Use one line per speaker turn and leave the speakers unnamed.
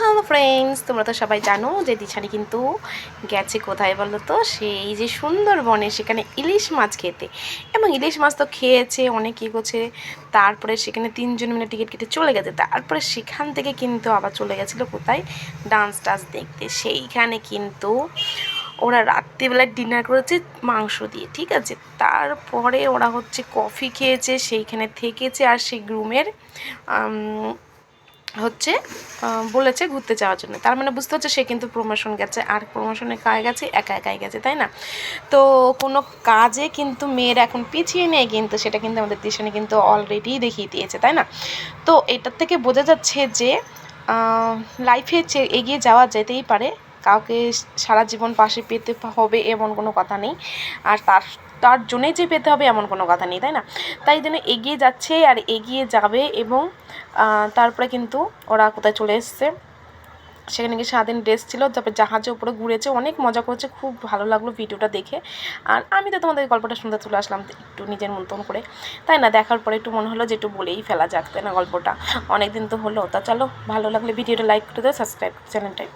Hello friends, তোমরা তো সবাই জানো যে দিশানি কিন্তু গেছে কোথায় বলো তো? সেই যে সুন্দরবনে সেখানে ইলিশ মাছ খেতে। এবং ইলিশ মাছ তো খেয়েছে, অনেক করছে তারপরে সেখানে তিনজন মিলে টিকিট কেটে চলে গেছে। তারপরে সেখান থেকে কিন্তু আবার চলে গেছিল কোথায়? ডান্স টান্স দেখতে। সেইখানে কিন্তু ওরা রাত্রিবেলায় ডিনার করেছে মাংস দিয়ে, ঠিক আছে? তারপরে ওরা হচ্ছে কফি খেয়েছে, সেইখানে থেকেছে আর সেই গ্রুমের হচ্ছে বলেছে ঘুরতে যাওয়ার জন্য। তার মানে বুঝতে হচ্ছে সে কিন্তু প্রমোশন গেছে, আর প্রমোশনে কায় গেছে, একা একাই গেছে, তাই না? তো কোনো কাজে কিন্তু মেয়ের এখন পিছিয়ে নেই কিন্তু, সেটা কিন্তু আমাদের টিউশনে কিন্তু অলরেডি দেখিয়ে দিয়েছে, তাই না? তো এটার থেকে বোঝা যাচ্ছে যে লাইফে এগিয়ে যাওয়া যেতেই পারে কাউকে সারা জীবন পাশে পেতে হবে এমন কোনো কথা নেই। আর তার তার জন্যই যে পেতে হবে এমন কোনো কথা নেই, তাই না? তাই জন্য এগিয়ে যাচ্ছে আর এগিয়ে যাবে এবং তারপরে কিন্তু ওরা কোথায় চলে এসছে। সেখানে গিয়ে সারাদিন ড্রেস ছিল, তারপরে জাহাজের উপরে ঘুরেছে, অনেক মজা করেছে, খুব ভালো লাগল ভিডিওটা দেখে। আর আমি তো তোমাদের গল্পটা শুনতে চলে আসলাম একটু নিজের মতন করে। তাই না? দেখার পরে একটু মনে হলো যে একটু বলেই ফেলা যাক, তাই না গল্পটা? অনেক দিন তো হলো, তা চলো, ভালো লাগলে ভিডিওটা লাইক করে দাও সাবস্ক্রাইব চ্যানেলটাই